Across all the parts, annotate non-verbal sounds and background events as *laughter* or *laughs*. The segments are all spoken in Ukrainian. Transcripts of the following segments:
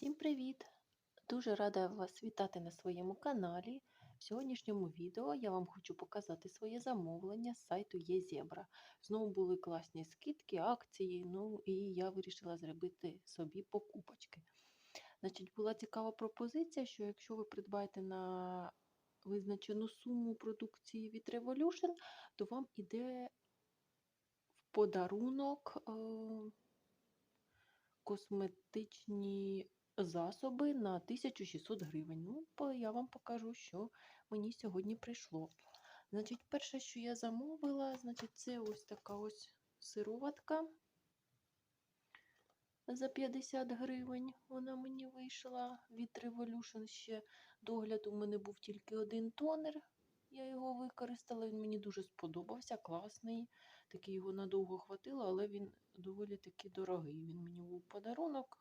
Всім привіт! Дуже рада вас вітати на своєму каналі. В сьогоднішньому відео я вам хочу показати своє замовлення з сайту ЄЗебра. Знову були класні скидки, акції, ну і я вирішила зробити собі покупочки. Значить, була цікава пропозиція, що якщо ви придбаєте на визначену суму продукції від Revolution, то вам іде в подарунок е, косметичні засоби на 1600 гривень. Ну, я вам покажу, що мені сьогодні прийшло. Значить, перше, що я замовила, значить, це ось така ось сироватка за 50 гривень. Вона мені вийшла від Revolution ще догляд. У мене був тільки один тонер. Я його використала, він мені дуже сподобався, класний. Такий його надовго хватило, але він доволі таки дорогий. Він мені був подарунок,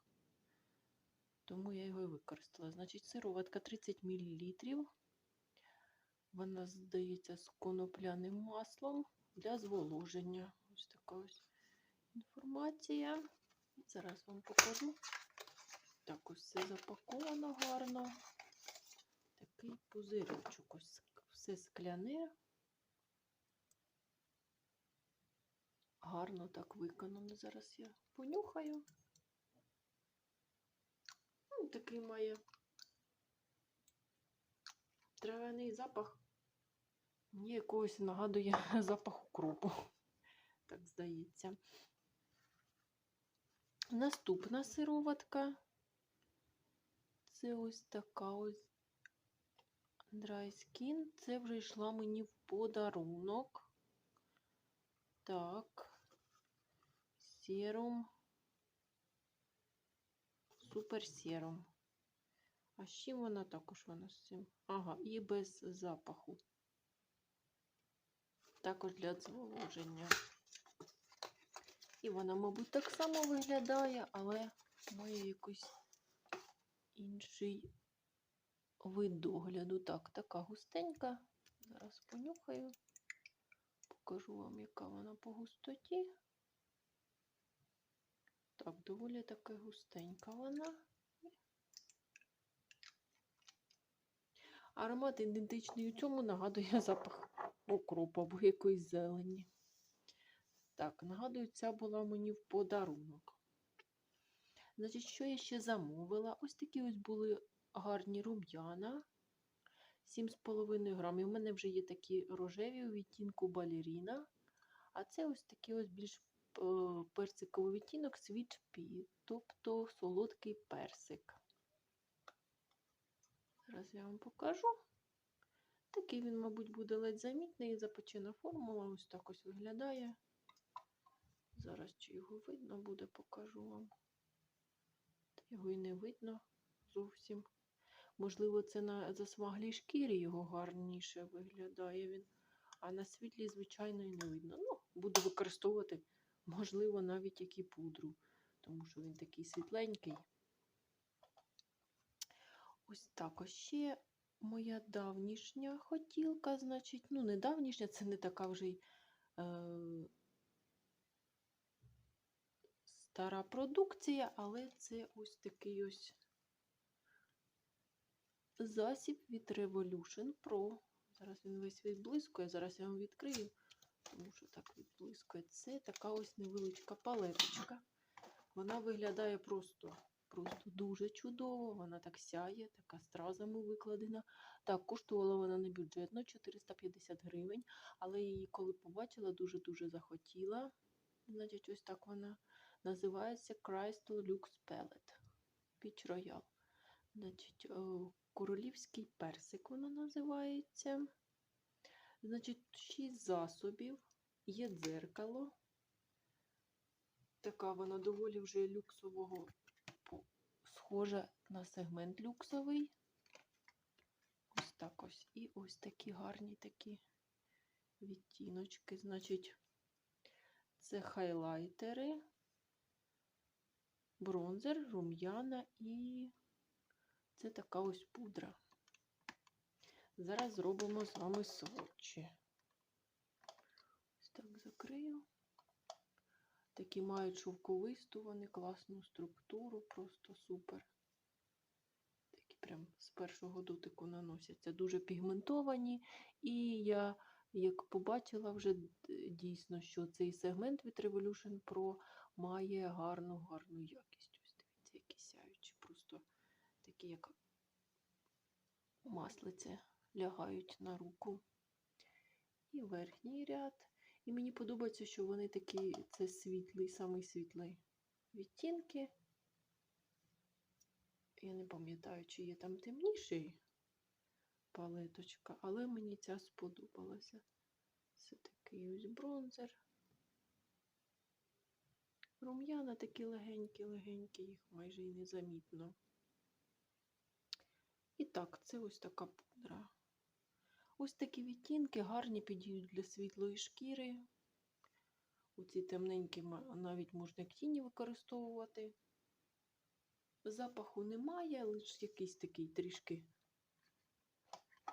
тому я його і використала. Значить, сироватка 30 мл. Вона, здається, з конопляним маслом для зволоження. Ось така ось інформація. Зараз вам покажу. Так, ось все запаковано гарно. Такий пузирьочок, ось все скляне. Гарно так виконано. Зараз я понюхаю. Ну, такий має травяний запах. Мені якогось нагадує *laughs* запах укропу. Так здається. Наступна сироватка. Це ось така ось Dry. Це вже йшла мені в подарунок. Так. Серум. Супер серум. А з чим вона також вона з цим? Ага, і без запаху. Також для зволоження. І вона, мабуть, так само виглядає, але має якийсь інший вид догляду. Так, така густенька. Зараз понюхаю. Покажу вам, яка вона по густоті. Так, доволі таки густенька вона. Аромат ідентичний у цьому нагадує запах окропу або якоїсь зелені. Так, нагадую, ця була мені в подарунок. Значить, що я ще замовила? Ось такі ось були гарні рум'яна. 7,5 грамів. У мене вже є такі рожеві у відтінку балеріна. А це ось такий ось більш персиковий відтінок Sweet Pea, тобто солодкий персик. Зараз я вам покажу. Такий він, мабуть, буде ледь замітний. Запечена формула. Ось так ось виглядає. Зараз чи його видно буде, покажу вам. Його і не видно зовсім. Можливо, це на засмаглій шкірі його гарніше виглядає він. А на світлі, звичайно, і не видно. Ну, буду використовувати, можливо, навіть як і пудру, тому що він такий світленький. Ось так ось ще моя давнішня хотілка, значить, ну, не давнішня, це не така вже й е, стара продукція, але це ось такий ось засіб від Revolution Pro. Зараз він весь відблискує, зараз я вам відкрию, відблискує. Це така ось невеличка палеточка. Вона виглядає просто, просто дуже чудово. Вона так сяє, така стразами викладена. Так, коштувала вона не бюджетно 450 гривень, але її, коли побачила, дуже-дуже захотіла. Значить, ось так вона називається Crystal Lux Pellet Peach Royal. Значить, е, королівський персик вона називається. Значить, шість засобів, є дзеркало. Така вона доволі вже люксового, схожа на сегмент люксовий. Ось так ось. І ось такі гарні такі відтіночки. Значить, це хайлайтери, бронзер, рум'яна і це така ось пудра. Зараз зробимо з вами сводчі. Закрию. Такі мають шовковисту, вони класну структуру, просто супер. Такі прям з першого дотику наносяться. Дуже пігментовані. І я, як побачила вже дійсно, що цей сегмент від Revolution Pro має гарну, гарну якість. Ось дивіться, які сяючі, просто такі, як маслице лягають на руку. І верхній ряд. І мені подобається, що вони такі, це світлий, самий світлий відтінки. Я не пам'ятаю, чи є там темніший палеточка, але мені ця сподобалася. Це такий ось бронзер. Рум'яна такі легенькі-легенькі, їх майже і незамітно. І так, це ось така пудра. Ось такі відтінки гарні підійдуть для світлої шкіри. Оці темненькі навіть можна як тіні використовувати. Запаху немає, лише якийсь такий трішки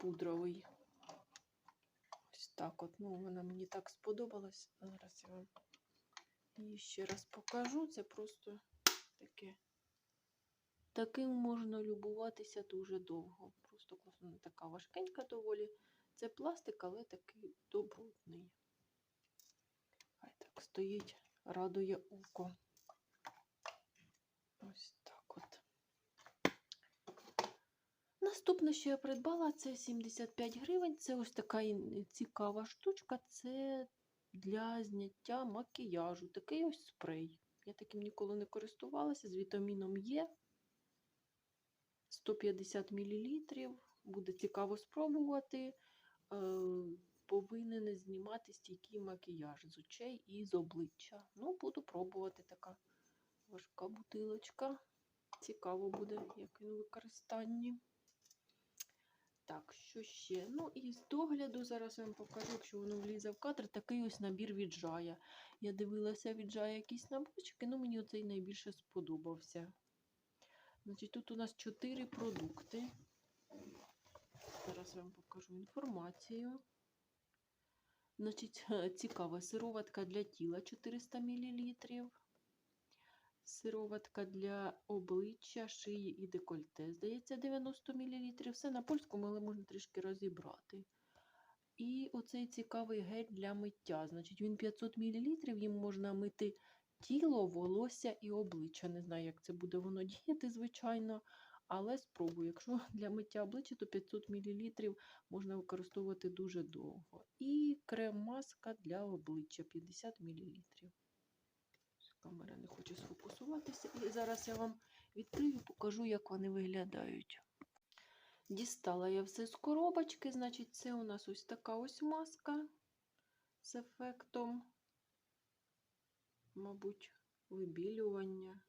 пудровий. Ось так от. Ну, вона мені так сподобалась. Зараз я вам її ще раз покажу. Це просто таке. Таким можна любуватися дуже довго. Просто не така важкенька доволі. Це пластик, але такий добротний. Хай так стоїть, радує око. Ось так от. Наступне, що я придбала, це 75 гривень. Це ось така цікава штучка. Це для зняття макіяжу. Такий ось спрей. Я таким ніколи не користувалася. З вітаміном Є. 150 мл. Буде цікаво спробувати. Е, повинен знімати стійкий макіяж з очей і з обличчя. Ну, буду пробувати така важка бутилочка. Цікаво буде, як він у використанні. Так, що ще? Ну і з догляду зараз я вам покажу, якщо воно влізе в кадр, такий ось набір від Жая. Я дивилася від Жая якісь наборчики, ну мені оцей найбільше сподобався. Значить, тут у нас 4 продукти. Зараз я вам покажу інформацію. Значить, цікава сироватка для тіла 400 мл. Сироватка для обличчя, шиї і декольте. Здається, 90 мл. Все на польському, але можна трішки розібрати. І оцей цікавий гель для миття. Значить, він 500 мл, їм можна мити тіло, волосся і обличчя. Не знаю, як це буде воно *laughs* діяти, звичайно. Але спробую. Якщо *laughs* для миття обличчя, то 500 мл можна використовувати дуже довго. І крем-маска для обличчя 50 мл. Камера не хоче сфокусуватися. І зараз я вам відкрию, покажу, як вони виглядають. Дістала я все з коробочки, значить, це у нас ось така ось маска з ефектом, мабуть, вибілювання.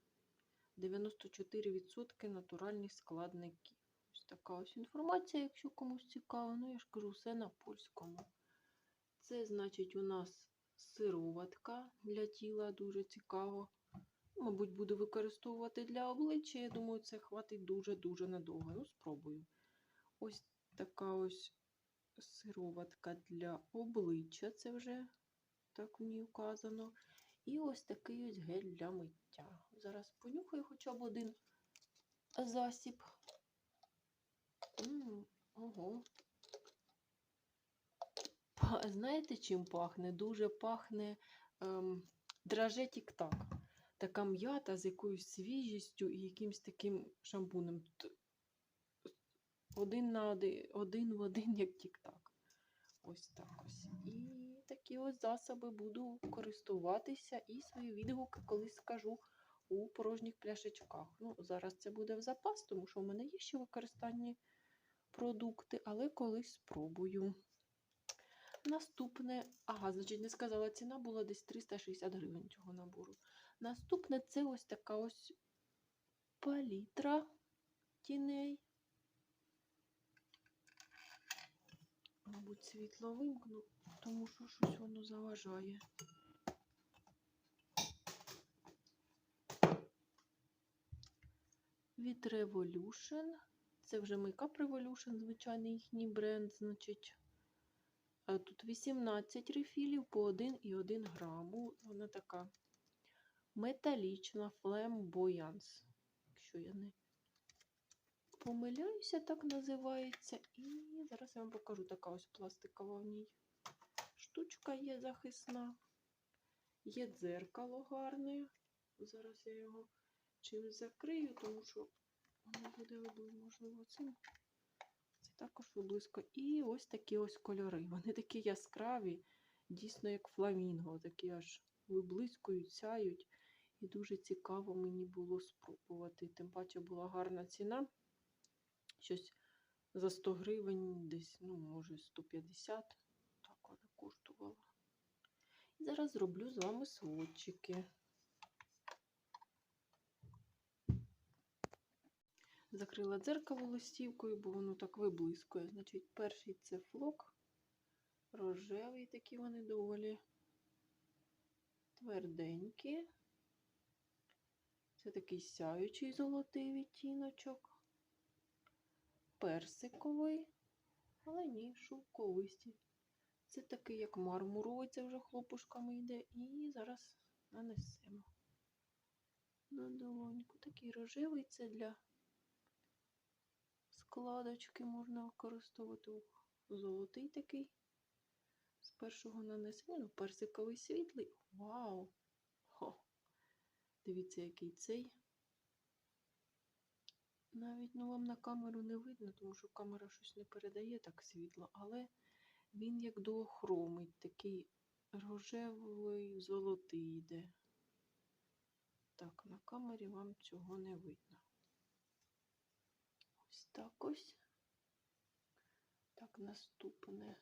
94% натуральних складників. Ось така ось інформація, якщо комусь цікаво. Ну, я ж кажу, все на польському. Це, значить, у нас сироватка для тіла, дуже цікаво. Мабуть, буду використовувати для обличчя. Я думаю, це хватить дуже-дуже надовго. Ну, спробую. Ось така ось сироватка для обличчя. Це вже так ній вказано. І ось такий ось гель для миття. Зараз понюхаю хоча б один засіб. М, ого. Па- Знаєте, чим пахне? Дуже пахне ем, драже тік-так. Така м'ята з якоюсь свіжістю і якимсь таким шампунем. Один на один, один в один, як тік-так. Ось так ось. І такі ось засоби буду користуватися і свої відгуки колись скажу у порожніх пляшечках. Ну, зараз це буде в запас, тому що в мене є ще використанні продукти, але колись спробую. Наступне, ага, значить, не сказала, ціна була десь 360 гривень цього набору. Наступне це ось така ось палітра тіней. Мабуть, світло вимкну, тому що щось воно заважає. Від Revolution. Це вже Makeup Revolution, звичайний їхній бренд, значить. Е, Тут 18 рефілів по 1,1 граму. Вона така металічна Flamboyance, якщо я не помиляюся, так називається. І зараз я вам покажу така ось пластикова в ній штучка є захисна. Є дзеркало гарне. Зараз я його чимось закрию, тому що воно буде можливо, цим. Це також виблиско. І ось такі ось кольори. Вони такі яскраві, дійсно як фламінго, такі аж виблискують, сяють. І дуже цікаво мені було спробувати. Тим паче була гарна ціна. Щось за 100 гривень, десь, ну, може, 150. Так вона коштувала. І зараз зроблю з вами сводчики. Закрила дзеркало листівкою, бо воно так виблискує. Значить, перший це флок. Рожевий, такі вони доволі тверденькі. Це такий сяючий золотий відтіночок. Персиковий, але ні, шовковисті. Це такий, як мармуровий, це вже хлопушками йде. І зараз нанесемо на долоньку. Такий рожевий це для складочки можна використовувати. Золотий такий. З першого нанесення, ну, персиковий світлий. Вау! Хо! Дивіться, який цей. Навіть ну, вам на камеру не видно, тому що камера щось не передає так світло, але він як дуохромить, такий рожевий, золотий йде. Так, на камері вам цього не видно. Ось так ось. Так, наступне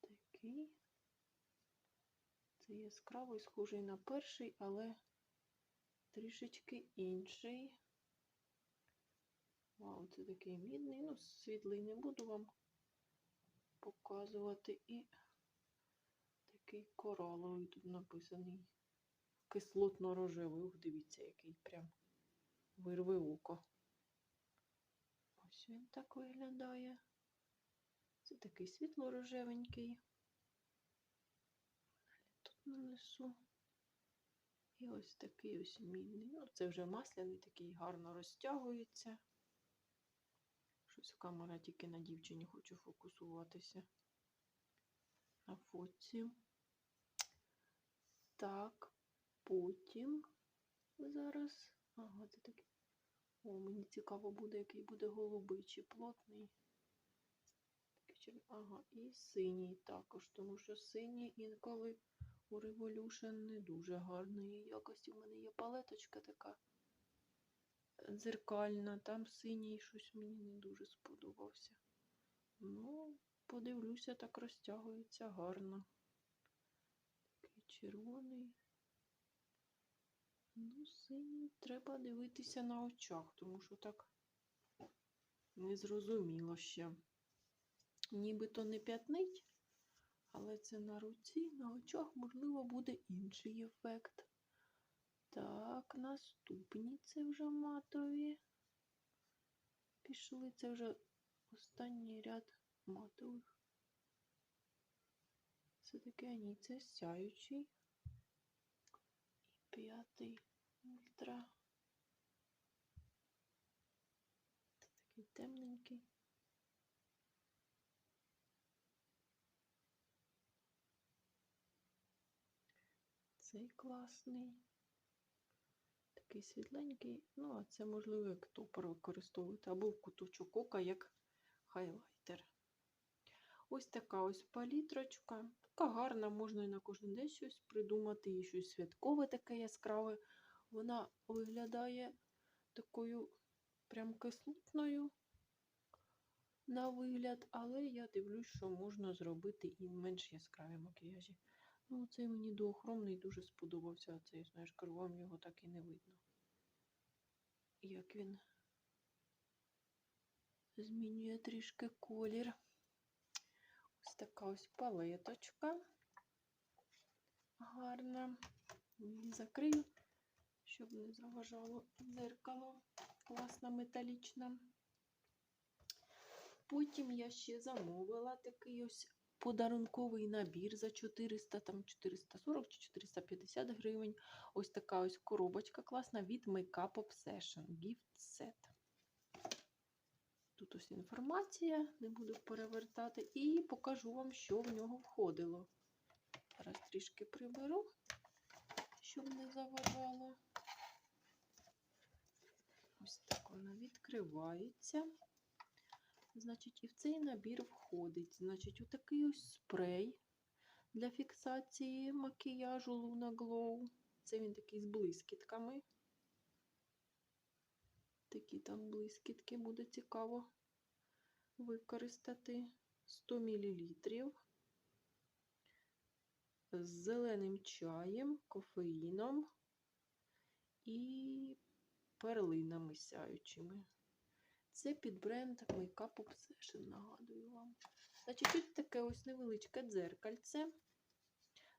такий. Це яскравий, схожий на перший, але трішечки інший. Вау, це такий мідний. Ну, світлий не буду вам показувати. І такий кораловий тут написаний. Кислотно-рожевий. Ух, дивіться, який прям вирве око. Ось він так виглядає. Це такий світло-рожевенький. Тут нанесу. І ось такий ось мідний. Ну, це вже масляний, такий гарно розтягується. Щось камера тільки на дівчині хочу фокусуватися. На фоці. Так, потім зараз. Ага, це такий. О, мені цікаво буде, який буде голубий чи плотний. Ага, і синій також, тому що синій інколи у Revolution не дуже гарної якості. У мене є палеточка така дзеркальна, там синій щось мені не дуже сподобався. Ну, подивлюся, так розтягується гарно. Такий червоний. Ну, синій треба дивитися на очах, тому що так незрозуміло ще. Нібито не п'ятнить, але це на руці, на очах, можливо, буде інший ефект. Так, наступні це вже матові. Пішли, це вже останній ряд матових. Це таке ні, це сяючий. І п'ятий ультра. Це такий темненький. Цей класний. Такий світленький. Ну, а це можливо як топор використовувати, або в куточок ока як хайлайтер. Ось така ось палітрочка. Така гарна, можна і на кожен день щось придумати, і щось святкове таке яскраве. Вона виглядає такою прям кислотною на вигляд, але я дивлюсь, що можна зробити і менш яскраві макіяжі. Ну, цей мені доохромний дуже сподобався. Цей, знаєш, вам його так і не видно. Як він змінює трішки колір. Ось така ось палеточка. Гарна. Її закрию, щоб не заважало дзеркало. Класна металічна. Потім я ще замовила такий ось подарунковий набір за 400, там 440 чи 450 гривень. Ось така ось коробочка класна від Makeup Obsession Gift Set. Тут ось інформація, не буду перевертати, і покажу вам, що в нього входило. Зараз трішки приберу, щоб не заважало. Ось так вона відкривається. Значить, і в цей набір входить, значить, отакий ось спрей для фіксації макіяжу Luna Glow. Це він такий з блискітками. Такі там блискітки буде цікаво використати. 100 мл з зеленим чаєм, кофеїном і перлинами сяючими. Це під бренд Makeup Obsession, нагадую вам. Значить, тут таке ось невеличке дзеркальце.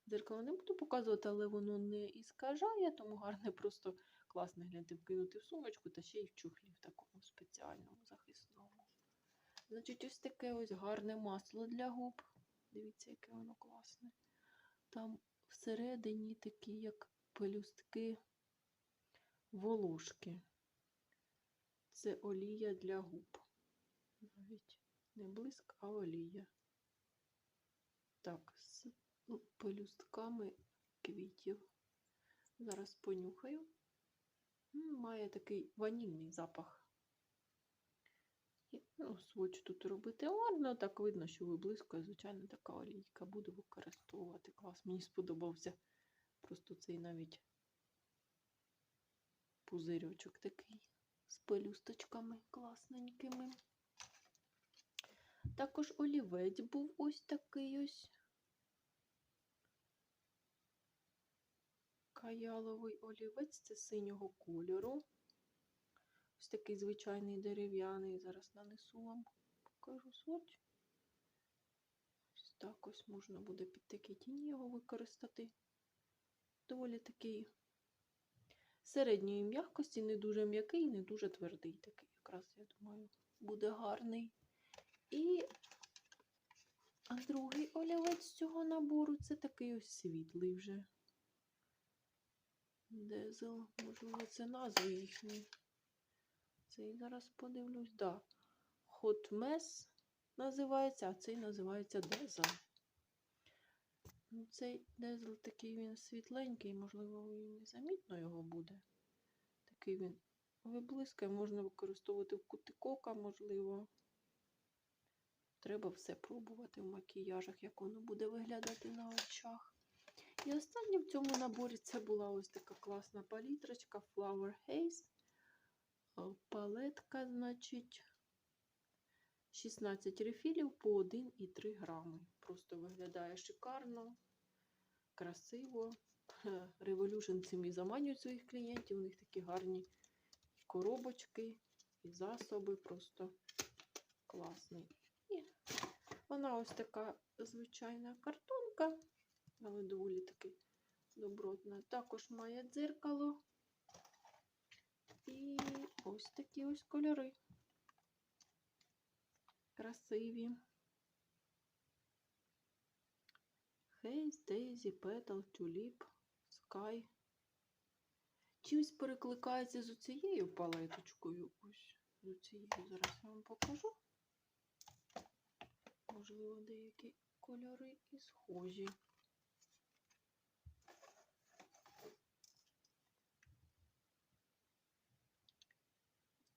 Дзеркало не буду показувати, але воно не іскажає, тому гарне, просто класно гляньте, вкинути в сумочку та ще й в чухлі в такому спеціальному захисному. Значить, ось таке ось гарне масло для губ. Дивіться, яке воно класне. Там всередині такі, як пелюстки волошки. Це олія для губ. Навіть не блиск, а олія. Так, з пелюстками квітів. Зараз понюхаю. Має такий ванільний запах. Ну, своч тут робити гарно, так видно, що виблискує, звичайно, така олійка. Буду використовувати. Клас, мені сподобався. Просто цей навіть пузирьочок такий з пелюсточками класненькими. Також олівець був ось такий ось. Каяловий олівець це синього кольору. Ось такий звичайний дерев'яний. Зараз нанесу вам, покажу соч. Ось так ось можна буде під такі тіні його використати. Доволі такий середньої м'якості, не дуже м'який, не дуже твердий. Такий якраз, я думаю, буде гарний. І другий олівець цього набору це такий ось світлий вже. Дезел, можливо, це назви їхні. Цей зараз подивлюсь, да. Hot Mess називається, а цей називається Дезел. Ну, цей дезл такий він світленький, можливо, і незамітно його буде. Такий він виблискає, можна використовувати в кутикока, можливо. Треба все пробувати в макіяжах, як воно буде виглядати на очах. І останнє в цьому наборі це була ось така класна палітрочка Flower Haze. Е, Палетка, значить, 16 рефілів по 1,3 грами. Просто виглядає шикарно, красиво. *laughs* Revolution цим заманюють своїх клієнтів. У них такі гарні коробочки і засоби. Просто класний. І вона ось така звичайна картонка, але доволі таки добротна. Також має дзеркало. І ось такі ось кольори. Красиві. Haze, Daisy, Petal, Tulip, Sky. Чимось перекликається з цією палеточкою. Ось з цією зараз я вам покажу. Можливо, деякі кольори і схожі.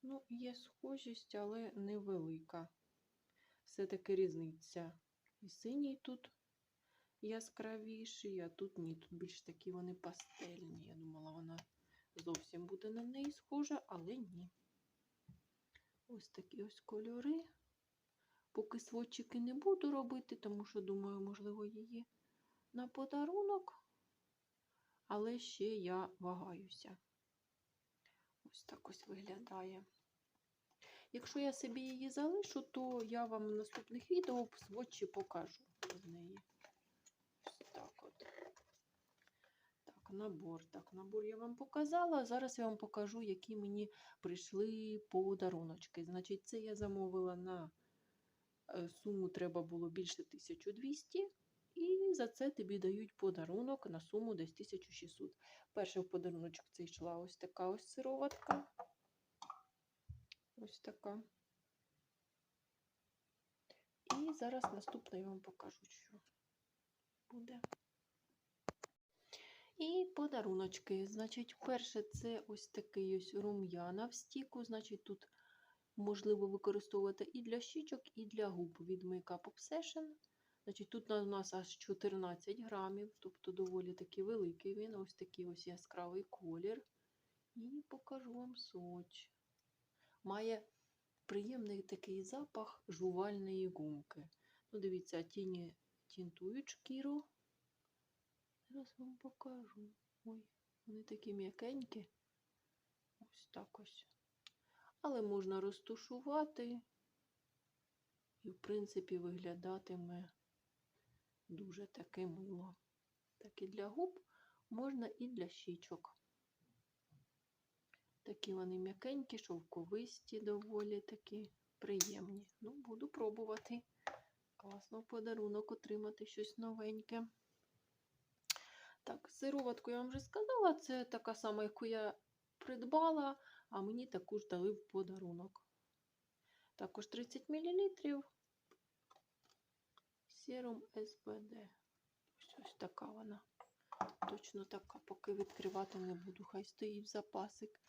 Ну, є схожість, але невелика. Все-таки різниця. І синій тут яскравіший, а тут ні. Тут більш такі вони пастельні. Я думала, вона зовсім буде на неї схожа, але ні. Ось такі ось кольори. Поки сводчики не буду робити, тому що, думаю, можливо, її на подарунок. Але ще я вагаюся. Ось так ось виглядає. Якщо я собі її залишу, то я вам в наступних відео сводчі покажу з неї. Ось так от. Так, набор. Так, набор я вам показала. Зараз я вам покажу, які мені прийшли подаруночки. Значить, це я замовила на е, суму треба було більше 1200, і за це тобі дають подарунок на суму десь 1600. Перший в подаруночок це йшла ось така ось сироватка. Ось така. І зараз наступне я вам покажу, що буде. І подаруночки. Значить, перше, це ось такий ось рум'яна в стіку. Значить, тут можливо використовувати і для щічок, і для губ від Makeup Obsession. Значить, тут у нас аж 14 грамів, тобто доволі таки великий він. Ось такий ось яскравий колір. І покажу вам соч. Має приємний такий запах жувальної гумки. Ну, дивіться, тіні тінтують шкіру. Зараз вам покажу. Ой, вони такі м'якенькі. Ось так ось. Але можна розтушувати. І, в принципі, виглядатиме дуже таке мило. Так і для губ можна і для щічок. Такі вони м'якенькі, шовковисті, доволі такі приємні. Ну, буду пробувати. Класно в подарунок отримати щось новеньке. Так, сироватку я вам вже сказала, це така сама, яку я придбала, а мені таку ж дали в подарунок. Також 30 мл. Серум СБД. Ось, така вона. Точно така, поки відкривати не буду, хай стоїть запасик.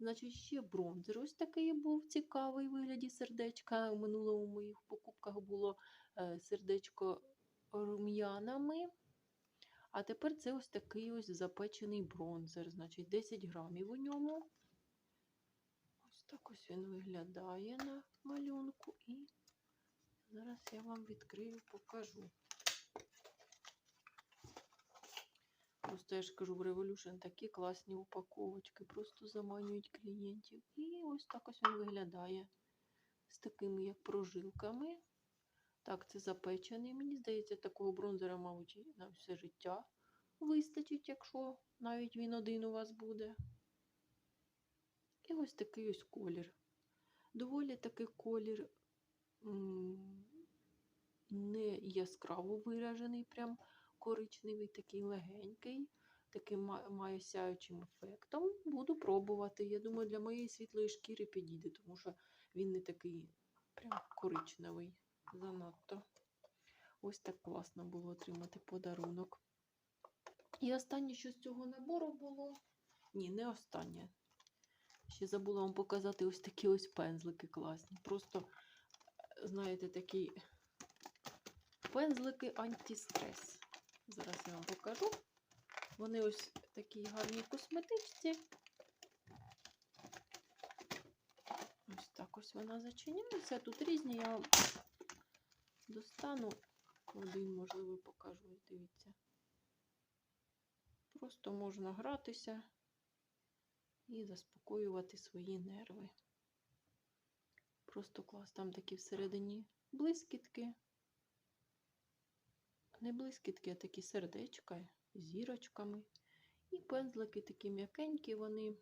Значить, ще бронзер. Ось такий був цікавий вигляді сердечка. У минулому моїх покупках було сердечко рум'янами. А тепер це ось такий ось запечений бронзер. Значить, 10 грамів у ньому. Ось так ось він виглядає на малюнку. І зараз я вам відкрию, покажу. Просто я ж кажу, в Revolution такі класні упаковочки, просто заманюють клієнтів. І ось так ось він виглядає. З такими, як прожилками. Так, це запечений. Мені здається, такого бронзера, мабуть, на все життя вистачить, якщо навіть він один у вас буде. І ось такий ось колір. Доволі такий колір не яскраво виражений, прям коричневий, такий легенький, таким має сяючим ефектом. Буду пробувати. Я думаю, для моєї світлої шкіри підійде, тому що він не такий прям коричневий занадто. Ось так класно було отримати подарунок. І останнє, що з цього набору було. Ні, не останнє. Ще забула вам показати ось такі ось пензлики класні. Просто, знаєте, такі пензлики антистрес. Зараз я вам покажу. Вони ось такі гарні косметичці. Ось так ось вона зачиняється. Тут різні я достану. Один, можливо, покажу. Дивіться. Просто можна гратися і заспокоювати свої нерви. Просто клас. Там такі всередині блискітки. Не блискітки, а такі сердечка зірочками. І пензлики такі м'якенькі, вони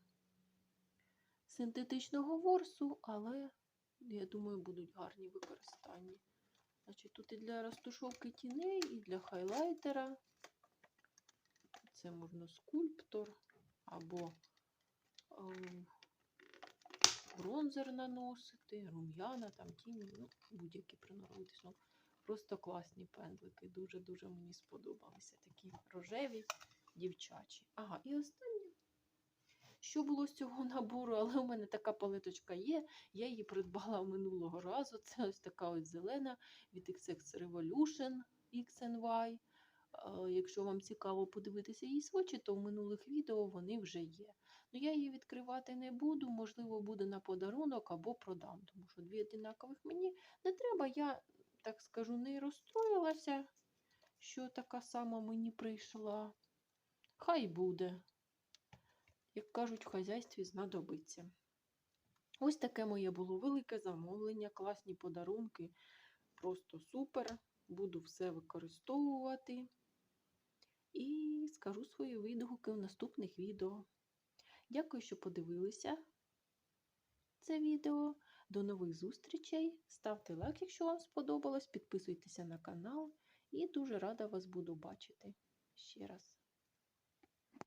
синтетичного ворсу, але, я думаю, будуть гарні в використанні. Значить, тут і для розтушовки тіней, і для хайлайтера. Це можна скульптор або е, бронзер наносити, рум'яна, там тіні, ну, будь-які приноровитись. Ну, просто класні пензлики. Дуже-дуже мені сподобалися. Такі рожеві, дівчачі. Ага, і останнє. Що було з цього набору, але у мене така палеточка є. Я її придбала *laughs* минулого разу. Це ось така ось зелена від XX Revolution XNY. Е, Якщо вам цікаво подивитися її свочі, то в минулих відео вони вже є. Ну, я її відкривати не буду, можливо, буде на подарунок або продам, тому що дві одинакових мені не треба. Я, так скажу, не розстроїлася, що така сама мені прийшла. Хай буде. Як кажуть, в хазяйстві знадобиться. Ось таке моє було велике замовлення, класні подарунки. Просто супер. Буду все використовувати. І скажу свої відгуки в наступних відео. Дякую, що подивилися. це відео. До нових зустрічей. Ставте лайк, якщо вам сподобалось, підписуйтеся на канал і дуже рада вас буду бачити ще раз.